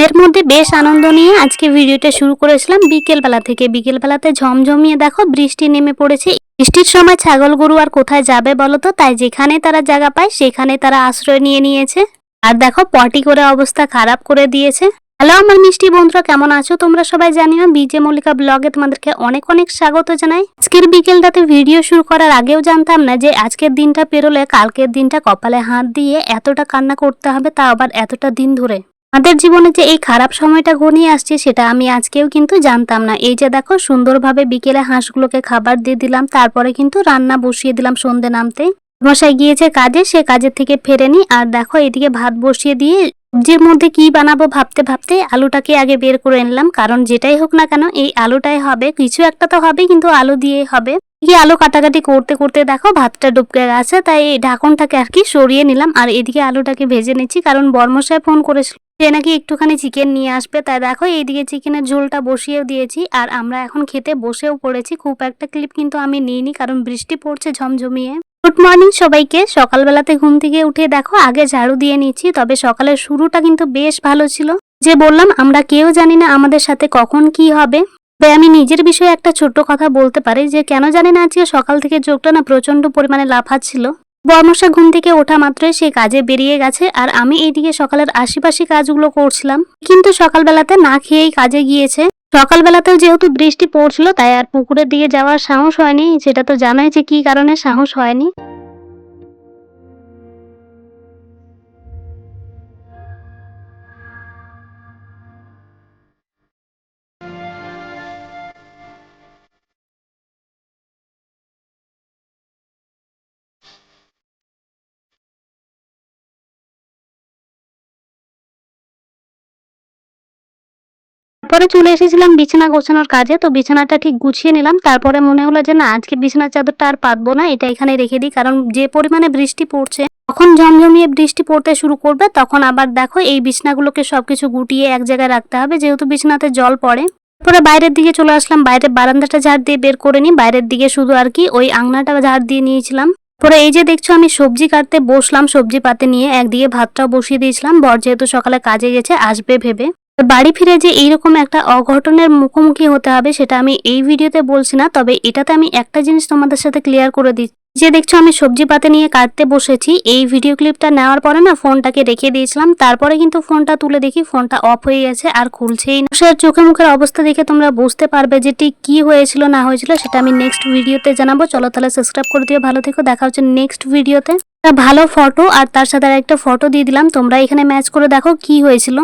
মনের মধ্যে বেশ আনন্দ নিয়ে আজকে ভিডিওটা শুরু করেছিলাম বিকেলবেলা থেকে। বিকেলবেলাতে ঝমঝমিয়ে দেখো বৃষ্টি নেমে পড়েছে। বৃষ্টির সময় ছাগল গরু আর কোথায় যাবে বলো তো? তাই যেখানে তারা জায়গা পায়, সেখানে তারা আশ্রয় নিয়ে নিয়েছে। আর দেখো পটি করে অবস্থা খারাপ করে দিয়েছে। হ্যালো আমার মিষ্টি বন্ধুরা, কেমন আছো? তোমরা সবাই জানিও বিজে মল্লিকা ব্লগে তোমাদেরকে অনেক অনেক স্বাগত জানাই। আজকের বিকেলটাতে ভিডিও শুরু করার আগেও জানতাম না যে আজকের দিনটা পেরোলে, কালকের দিনটা কপালে হাত দিয়ে এতটা কান্না করতে হবে, তা আবার এতটা দিন ধরে। আমাদের জীবনে যে এই খারাপ সময়টা ঘনিয়ে আসছে, সেটা আমি আজকেও কিন্তু জানতাম না। এই যে দেখো, সুন্দরভাবে বিকেলে হাঁসগুলোকে খাবার দিয়ে দিলাম, তারপরে কিন্তু রান্না বসিয়ে দিলাম সন্ধে নামতে মশাই গিয়েছে কাজে, সে কাজের থেকে ফেরেনি আর দেখো, এদিকে ভাত বসিয়ে দিয়ে সবজির মধ্যে কি বানাবো ভাবতে ভাবতে আলুটাকে আগে বের করে নিলাম কারণ যেটাই হোক না কেন এই আলুটাই হবে। কিছু একটা তো হবে, কিন্তু আলু দিয়ে হবে। এদিকে আলু কাটাকাটি করতে করতে দেখো ভাতটা ডুবকে গেছে, তাই এই ঢাকনটাকে আর কি সরিয়ে নিলাম। আর এদিকে আলুটাকে ভেজে নিচ্ছি, কারণ বর্মশায় ফোন করেছিল সে নাকি একটুখানি চিকেন নিয়ে আসবে। তাই দেখো এইদিকে চিকেনের ঝোলটা বসিয়েও দিয়েছি, আর আমরা এখন খেতে বসেও পড়েছি। খুব একটা ক্লিপ কিন্তু আমি নিইনি, কারণ বৃষ্টি পড়ছে ঝমঝমিয়ে। গুড মর্নিং সবাইকে। সকালবেলাতে ঘুম থেকে উঠে দেখো, আগে ঝাড়ু দিয়ে নিচ্ছি তবে সকালের শুরুটা কিন্তু বেশ ভালো ছিল। যে বললাম, আমরা কেউ জানি না আমাদের সাথে কখন কি হবে। তবে আমি নিজের বিষয়ে একটা ছোট্ট কথা বলতে পারি যে, কেন জানি না আজকে সকাল থেকে যোগটা না প্রচণ্ড পরিমাণে লাফাচ্ছিল। বর্মশা ঘুম থেকে ওঠা মাত্রই সে কাজে বেরিয়ে গেছে আর আমি এইদিকে সকালের আশেপাশে কাজগুলো করছিলাম। কিন্তু সকালবেলাতে না খেয়েই কাজে গিয়েছে। সকালবেলাতেও যেহেতু বৃষ্টি পড়ছিল, তাই আর পুকুরের দিকে যাওয়ার সাহস হয়নি। সেটা তো জানাই যে কি কারণে সাহস হয়নি। তারপরে চলে এসেছিলাম বিছানা গোছানোর কাজে, তো বিছানাটা ঠিক গুছিয়ে নিলাম। তারপরে মনে হলো যে না, আজকে বিছানার চাদরটা আর পাতবো না, এটা এখানে রেখে দিই। কারণ যে পরিমাণে বৃষ্টি পড়ছে তখন ঝমঝমিয়ে বৃষ্টি পড়তে শুরু করবে, তখন আবার দেখো এই বিছনাগুলোকে সবকিছু গুটিয়ে এক জায়গায় রাখতে হবে, যেহেতু বিছানাতে জল পড়ে। তারপরে বাইরের দিকে চলে আসলাম, বাইরের বারান্দাটা ঝাড় দিয়ে বের করে নিই। বাইরের দিকে শুধু আর কি ওই আংনাটা ঝাড় দিয়ে নিয়েছিলাম। পরে এই যে দেখছ, আমি সবজি কাটতে বসলাম, সবজি পাতে নিয়ে একদিকে ভাতটাও বসিয়ে দিয়েছিলাম। বর যেহেতু সকালে কাজে গেছে, আসবে ভেবে। বাড়ি ফিরে যে এইরকম একটা অঘটনের মুখোমুখি হতে হবে, সেটা আমি এই ভিডিওতে বলছি না। তবে এটাতে আমি একটা জিনিস তোমাদের সাথে ক্লিয়ার করে দিচ্ছি। যে দেখছ, আমি সবজি পাতে নিয়ে কাটতে বসেছি। এই ভিডিও ক্লিপটা নেওয়ার পরে না ফোনটাকে রেখে দিয়েছিলাম। তারপরে কিন্তু ফোনটা তুলে দেখি, ফোনটা অফ হয়ে গেছে, আর খুলছেই না। সে চোখে মুখের অবস্থা দেখে তোমরা বুঝতে পারবে যে ঠিক কি হয়েছিল, না হয়েছিল, সেটা আমি নেক্সট ভিডিওতে জানাব। চলো তাহলে সাবস্ক্রাইব করে দিও, ভালো থেকো। দেখা হচ্ছে নেক্সট ভিডিওতে ভালো ফটো আর তার সাথে একটা ফটো দিয়ে দিলাম। তোমরা এখানে ম্যাচ করে দেখো কি হয়েছিল।